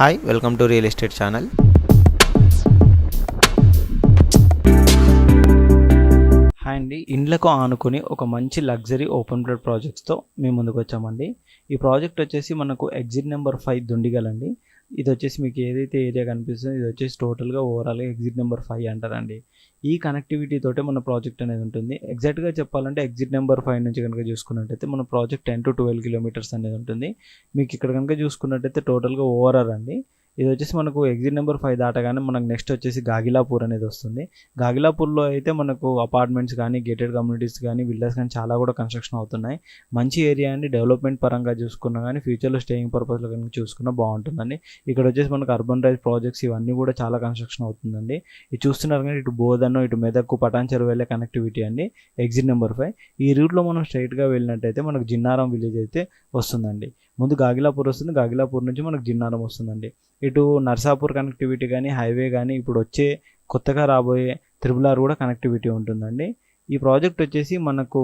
Hi welcome to real estate channel hi అండి ఇండ్లకు ఆనుకుని ఒక మంచి లగ్జరీ ఓపెన్ ప్లేట్ ప్రాజెక్ట్స్తో మేము ముందుకు వచ్చామండి. ఈ ప్రాజెక్ట్ వచ్చేసి మనకు ఎగ్జిట్ నెంబర్ ఫైవ్ దుండిగలండి. ఇది వచ్చేసి మీకు ఏదైతే ఏరియా కనిపిస్తుందో ఇది వచ్చేసి టోటల్గా ఓవరాల్గా ఎగ్జిట్ నెంబర్ ఫైవ్ అంటారండి. ఈ కనెక్టివిటీ తోటే మన ప్రాజెక్ట్ అనేది ఉంటుంది. ఎగ్జాక్ట్గా చెప్పాలంటే ఎగ్జిట్ నెంబర్ ఫైవ్ నుంచి కనుక చూసుకున్నట్టయితే మన project ten to twelve kilometres అనేది ఉంటుంది. మీకు ఇక్కడ కనుక చూసుకున్నట్టయితే టోటల్గా ఓవరాల్ అండి. ఇది వచ్చేసి మనకు ఎగ్జిట్ నెంబర్ ఫైవ్ దాటగానే మనకు నెక్స్ట్ వచ్చేసి గాగిలాపూర్ అనేది వస్తుంది. గాగిలాపూర్లో అయితే మనకు అపార్ట్మెంట్స్ కానీ గేటెడ్ కమ్యూనిటీస్ కానీ విల్లాస్ కానీ చాలా కూడా కన్స్ట్రక్షన్ అవుతున్నాయి. మంచి ఏరియా అండి. డెవలప్మెంట్ పరంగా చూసుకున్నా కానీ ఫ్యూచర్లో స్టేయింగ్ పర్పస్లో కానీ చూసుకున్నా బాగుంటుందండి. ఇక్కడ వచ్చేసి మనకు అర్బన్ రైజ్ ప్రాజెక్ట్స్ ఇవన్నీ కూడా చాలా కన్స్ట్రక్షన్ అవుతుందండి. ఇది చూస్తున్నారు కానీ ఇటు బోధన్ ఇటు మెదక్కు పటాన్చెరు వెళ్ళే కనెక్టివిటీ అండి. ఎగ్జిట్ నెంబర్ ఫైవ్ ఈ రూట్లో మనం స్ట్రైట్గా వెళ్ళినట్టయితే మనకు జిన్నారం విలేజ్ అయితే వస్తుందండి. ముందు గాగిలాపూర్ వస్తుంది. గాగిలాపూర్ నుంచి మనకు జిన్నారం వస్తుందండి. ఇటు నర్సాపూర్ కనెక్టివిటీ కానీ హైవే కానీ ఇప్పుడు వచ్చే కొత్తగా రాబోయే త్రిబుల్ ఆర్ కూడా కనెక్టివిటీ ఉంటుందండి. ఈ ప్రాజెక్ట్ వచ్చేసి మనకు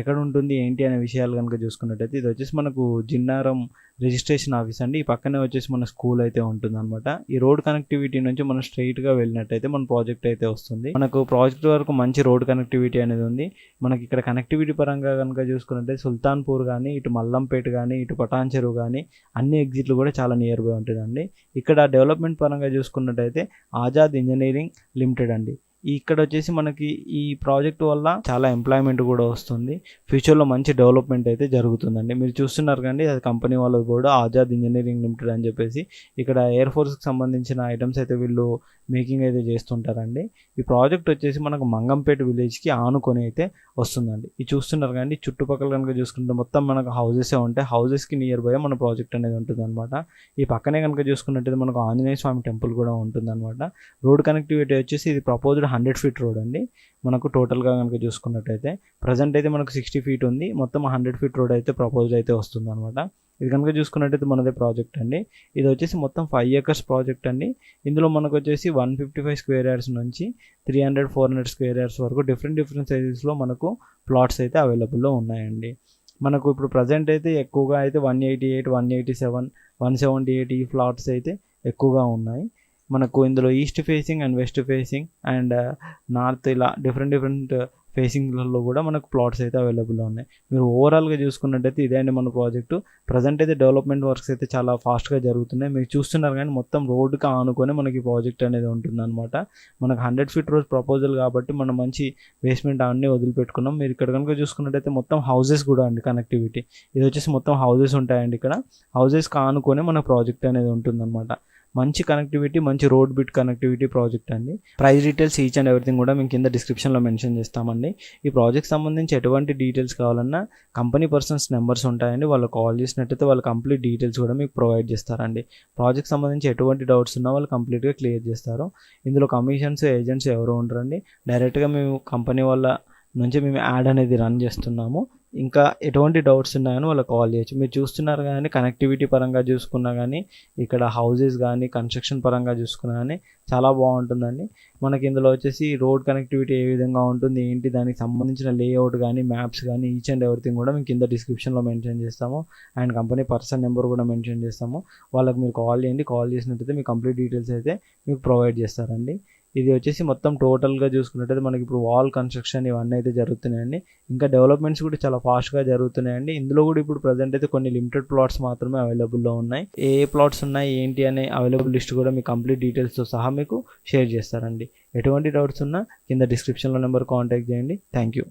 ఎక్కడ ఉంటుంది ఏంటి అనే విషయాలు కనుక చూసుకున్నట్టయితే ఇది వచ్చేసి మనకు జిన్నారం రిజిస్ట్రేషన్ ఆఫీస్ అండి. ఈ పక్కనే వచ్చేసి మన స్కూల్ అయితే ఉంటుంది అనమాట ఈ రోడ్ కనెక్టివిటీ నుంచి మనం స్ట్రైట్గా వెళ్ళినట్టయితే మన ప్రాజెక్ట్ అయితే వస్తుంది. మనకు ప్రాజెక్ట్ వరకు మంచి రోడ్ కనెక్టివిటీ అనేది ఉంది. మనకి ఇక్కడ కనెక్టివిటీ పరంగా కనుక చూసుకున్నట్టయితే సుల్తాన్పూర్ కానీ ఇటు మల్లంపేట కానీ ఇటు పటాన్చెరు కానీ అన్ని ఎగ్జిట్లు కూడా చాలా నియర్ బై ఉంటుందండి. ఇక్కడ డెవలప్మెంట్ పరంగా చూసుకున్నట్టయితే ఆజాద్ ఇంజనీరింగ్ లిమిటెడ్ అండి. ఇక్కడ వచ్చేసి మనకి ఈ ప్రాజెక్ట్ వల్ల చాలా ఎంప్లాయ్మెంట్ కూడా వస్తుంది. ఫ్యూచర్లో మంచి డెవలప్మెంట్ అయితే జరుగుతుందండి. మీరు చూస్తున్నారు కండి అది కంపెనీ వాళ్ళది కూడా ఆజాద్ ఇంజనీరింగ్ లిమిటెడ్ అని చెప్పేసి ఇక్కడ ఎయిర్ ఫోర్స్కి సంబంధించిన ఐటమ్స్ అయితే వీళ్ళు మేకింగ్ అయితే చేస్తుంటారండి. ఈ ప్రాజెక్ట్ వచ్చేసి మనకు మంగంపేట విలేజ్కి ఆనుకొని అయితే వస్తుందండి. ఇది చూస్తున్నారు కానీ చుట్టుపక్కల కనుక చూసుకుంటే మొత్తం మనకు హౌజెసే ఉంటాయి. హౌజెస్కి నియర్ బై మన ప్రాజెక్ట్ అనేది ఉంటుంది అనమాట ఈ పక్కనే కనుక చూసుకున్నట్టయితే మనకు ఆంజనేయ స్వామి టెంపుల్ కూడా ఉంటుంది అనమాట రోడ్ కనెక్టివిటీ వచ్చేసి ఇది ప్రపోజ్డ్ హండ్రెడ్ ఫీట్ రోడ్ అండి. మనకు టోటల్గా కనుక చూసుకున్నట్టయితే ప్రజెంట్ అయితే మనకు సిక్స్టీ ఫీట్ ఉంది. మొత్తం హండ్రెడ్ ఫీట్ రోడ్ అయితే ప్రపోజ్డ్ అయితే వస్తుంది అనమాట ఇది కనుక చూసుకున్నట్టయితే మనదే ప్రాజెక్ట్ అండి. ఇది వచ్చేసి మొత్తం ఫైవ్ ఏకర్స్ ప్రాజెక్ట్ అండి. ఇందులో మనకు వచ్చేసి one fifty five square yards నుంచి three hundred four hundred square yards వరకు డిఫరెంట్ డిఫరెంట్ సైజెస్లో మనకు ప్లాట్స్ అయితే అవైలబుల్లో ఉన్నాయండి. మనకు ఇప్పుడు ప్రజెంట్ అయితే ఎక్కువగా అయితే one eighty eight one eighty seven one seventy eight ఈ ఫ్లాట్స్ అయితే ఎక్కువగా ఉన్నాయి. మనకు ఇందులో east facing and west facing and uh, north ఇలా డిఫరెంట్ డిఫరెంట్ ఫేసింగ్లలో కూడా మనకు ప్లాట్స్ అయితే అవైలబుల్లో ఉన్నాయి. మీరు ఓవరాల్గా చూసుకున్నట్టయితే ఇదే అండి మన ప్రాజెక్టు. ప్రజెంట్ అయితే డెవలప్మెంట్ వర్క్స్ అయితే చాలా ఫాస్ట్గా జరుగుతున్నాయి. మీరు చూస్తున్నారు కానీ మొత్తం రోడ్డుకి ఆనుకొని మనకి ప్రాజెక్ట్ అనేది ఉంటుందన్నమాట. మనకు హండ్రెడ్ ఫీట్ రోడ్ ప్రపోజల్ కాబట్టి మనం మంచి బేస్మెంట్ అన్నీ వదిలిపెట్టుకున్నాం. మీరు ఇక్కడ కనుక చూసుకున్నట్టయితే మొత్తం హౌసెస్ కూడా అండి కనెక్టివిటీ ఇది వచ్చేసి మొత్తం హౌసెస్ ఉంటాయండి ఇక్కడ. హౌసెస్కి ఆనుకొని మన ప్రాజెక్ట్ అనేది ఉంటుందన్నమాట. మంచి కనెక్టివిటీ మంచి రోడ్ బిట్ కనెక్టివిటీ ప్రాజెక్ట్ అండి. Price details each and everything కూడా మేము కింద డిస్క్రిప్షన్లో మెన్షన్ చేస్తామండి. ఈ ప్రాజెక్ట్ సంబంధించి ఎటువంటి డీటెయిల్స్ కావాలన్నా కంపెనీ పర్సన్స్ నెంబర్స్ ఉంటాయండి. వాళ్ళు కాల్ చేసినట్టయితే వాళ్ళు కంప్లీట్ డీటెయిల్స్ కూడా మీకు ప్రొవైడ్ చేస్తారండి. ప్రాజెక్ట్ సంబంధించి ఎటువంటి డౌట్స్ ఉన్నా వాళ్ళు కంప్లీట్గా క్లియర్ చేస్తారు. ఇందులో కమిషన్స్ ఏజెంట్స్ ఎవరు ఉండరండి. డైరెక్ట్గా మేము కంపెనీ వాళ్ళ నుంచి మేము యాడ్ అనేది రన్ చేస్తున్నాము. ఇంకా ఎటువంటి డౌట్స్ ఉన్నాయని వాళ్ళకి కాల్ చేయొచ్చు. మీరు చూస్తున్నారు కానీ కనెక్టివిటీ పరంగా చూసుకున్నా కానీ ఇక్కడ హౌసెస్ కానీ కన్స్ట్రక్షన్ పరంగా చూసుకున్నా కానీ చాలా బాగుంటుందండి. మనకి ఇందులో వచ్చేసి రోడ్ కనెక్టివిటీ ఏ విధంగా ఉంటుంది ఏంటి దానికి సంబంధించిన లేఅవుట్ కానీ మ్యాప్స్ కానీ ఈచ్ అండ్ ఎవ్రీథింగ్ కూడా మేము కింద డిస్క్రిప్షన్లో మెన్షన్ చేస్తాము. అండ్ కంపెనీ పర్సన్ నెంబర్ కూడా మెన్షన్ చేస్తాము. వాళ్ళకి మీరు కాల్ చేయండి. కాల్ చేసినట్టయితే మీ కంప్లీట్ డీటెయిల్స్ అయితే మీకు ప్రొవైడ్ చేస్తారండి. ఇది వచ్చేసి మొత్తం టోటల్గా చూసుకున్నట్టయితే మనకి ఇప్పుడు వాల్ కన్స్ట్రక్షన్ ఇవన్నీ అయితే జరుగుతున్నాయండి. ఇంకా డెవలప్మెంట్స్ కూడా చాలా ఫాస్ట్గా జరుగుతున్నాయండి. ఇందులో కూడా ఇప్పుడు ప్రజెంట్ అయితే కొన్ని లిమిటెడ్ ప్లాట్స్ మాత్రమే అవైలబుల్లో ఉన్నాయి. ఏ ప్లాట్స్ ఉన్నాయి ఏంటి అనే అవైలబుల్ లిస్ట్ కూడా మీ కంప్లీట్ డీటెయిల్స్తో సహా మీకు షేర్ చేస్తారండి. ఎటువంటి డౌట్స్ ఉన్నా కింద డిస్క్రిప్షన్లో నెంబర్ కాంటాక్ట్ చేయండి. Thank you